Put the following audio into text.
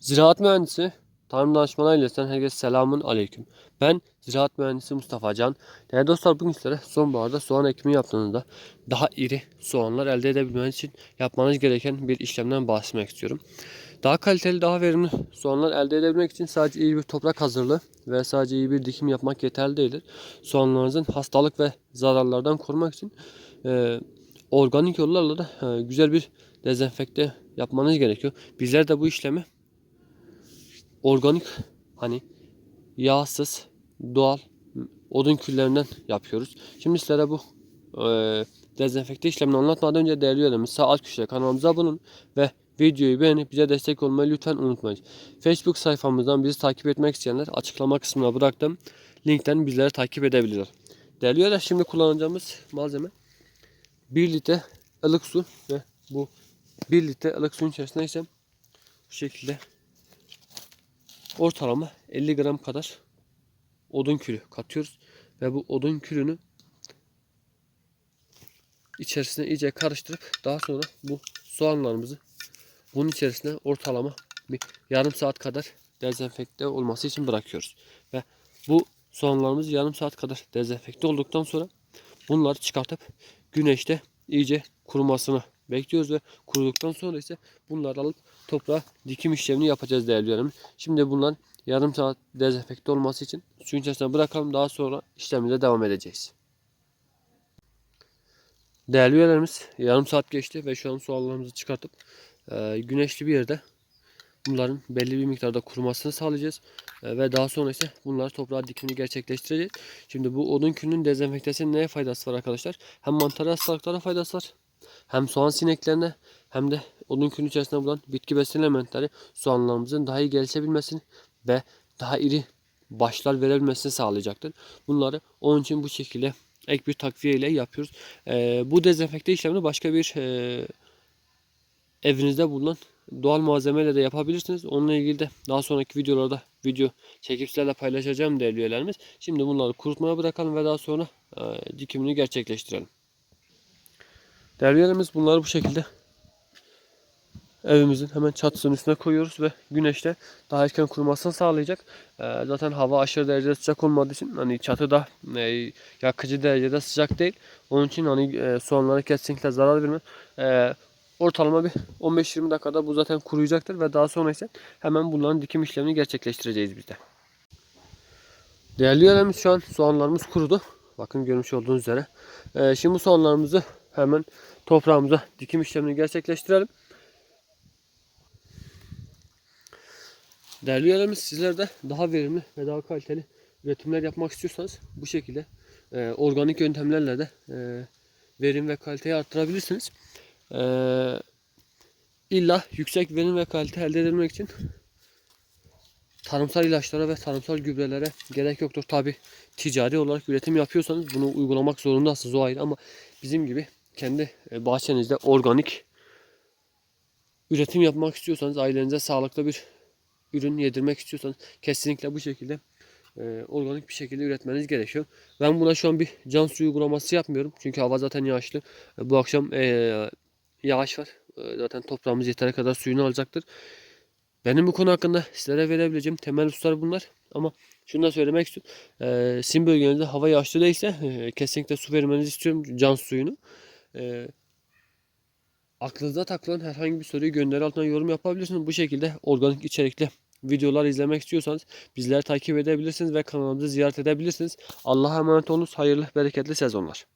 Ziraat mühendisi Tarım Danışmanı ailesinden herkese selamun aleyküm. Ben ziraat mühendisi Mustafa Can. Değerli dostlar bugün sizlere sonbaharda soğan ekimi yaptığınızda daha iri soğanlar elde edebilmeniz için yapmanız gereken bir işlemden bahsetmek istiyorum. Daha kaliteli, daha verimli soğanlar elde edebilmek için sadece iyi bir toprak hazırlığı ve sadece iyi bir dikim yapmak yeterli değildir. Soğanlarınızın hastalık ve zararlardan korumak için e, organik yollarla da e, güzel bir dezenfekte yapmanız gerekiyor. Bizler de bu işlemi organik hani yağsız doğal odun küllerinden yapıyoruz. Şimdi sizlere bu e, dezenfekte işlemini anlatmadan önce değerli üyelerimiz sağ alt köşede kanalımıza abone olun ve videoyu beğenip bize destek olmayı lütfen unutmayın. Facebook sayfamızdan bizi takip etmek isteyenler açıklama kısmına bıraktım. Linkten bizleri takip edebilirler. Değerli üyeler şimdi kullanacağımız malzeme 1 litre ılık su ve bu 1 litre ılık suyun içerisine ise bu şekilde ortalama 50 gram kadar odun külü katıyoruz ve bu odun külünü içerisine iyice karıştırıp daha sonra bu soğanlarımızı bunun içerisine ortalama bir yarım saat kadar dezenfekte olması için bırakıyoruz. Ve bu soğanlarımız yarım saat kadar dezenfekte olduktan sonra bunları çıkartıp güneşte iyice kurumasını bekliyoruz ve kuruduktan sonra ise bunları alıp toprağa dikim işlemini yapacağız değerli üyelerimiz. Şimdi bunlar yarım saat dezenfekte olması için suyun içerisine bırakalım. Daha sonra işlemimize devam edeceğiz. Değerli üyelerimiz yarım saat geçti ve şu an soğanlarımızı çıkartıp e, güneşli bir yerde bunların belli bir miktarda kurumasını sağlayacağız. E, ve daha sonra ise bunları toprağa dikimini gerçekleştireceğiz. Şimdi bu odun külünün dezenfektesinin neye faydası var arkadaşlar? Hem mantar hastalıklara faydası var. Hem soğan sineklerine hem de odun külünün içerisinde bulunan bitki besin elementleri soğanlarımızın daha iyi gelişebilmesini ve daha iri başlar verebilmesini sağlayacaktır. Bunları onun için bu şekilde ek bir takviye ile yapıyoruz. Ee, bu dezenfekte işlemini başka bir e, evinizde bulunan doğal malzemeyle de yapabilirsiniz. Onunla ilgili de daha sonraki videolarda video çekip sizlerle paylaşacağım değerli üyelerimiz. Şimdi bunları kurutmaya bırakalım ve daha sonra e, dikimini gerçekleştirelim. Değerli üyelerimiz bunları bu şekilde evimizin hemen çatısının üstüne koyuyoruz ve güneşte daha erken kurumasını sağlayacak. Ee, zaten hava aşırı derecede sıcak olmadığı için hani çatıda e, yakıcı derecede sıcak değil. Onun için hani e, soğanlara kesinlikle zarar vermez. E, ortalama bir 15-20 dakikada bu zaten kuruyacaktır ve daha sonra ise hemen bunların dikim işlemini gerçekleştireceğiz biz de. Değerli üyelerimiz şu an soğanlarımız kurudu. Bakın görmüş olduğunuz üzere. E, şimdi bu soğanlarımızı hemen toprağımıza dikim işlemini gerçekleştirelim. Değerli üyelerimiz sizler de daha verimli ve daha kaliteli üretimler yapmak istiyorsanız bu şekilde e, organik yöntemlerle de e, verim ve kaliteyi arttırabilirsiniz. E, illa yüksek verim ve kalite elde edebilmek için tarımsal ilaçlara ve tarımsal gübrelere gerek yoktur. Tabi ticari olarak üretim yapıyorsanız bunu uygulamak zorundasınız o ayrı ama bizim gibi kendi e, bahçenizde organik üretim yapmak istiyorsanız ailenize sağlıklı bir ürün yedirmek istiyorsanız kesinlikle bu şekilde e, organik bir şekilde üretmeniz gerekiyor. Ben buna şu an bir can suyu uygulaması yapmıyorum. Çünkü hava zaten yağışlı. E, bu akşam e, yağış var. E, zaten toprağımız yeteri kadar suyunu alacaktır. Benim bu konu hakkında sizlere verebileceğim temel hususlar bunlar. Ama şunu da söylemek istiyorum. E, sizin bölgenizde hava yağışlı değilse e, kesinlikle su vermenizi istiyorum. Can suyunu. E, aklınıza takılan herhangi bir soruyu gönderi altına yorum yapabilirsiniz. Bu şekilde organik içerikli videolar izlemek istiyorsanız bizleri takip edebilirsiniz ve kanalımızı ziyaret edebilirsiniz. Allah'a emanet olunuz. Hayırlı, bereketli sezonlar.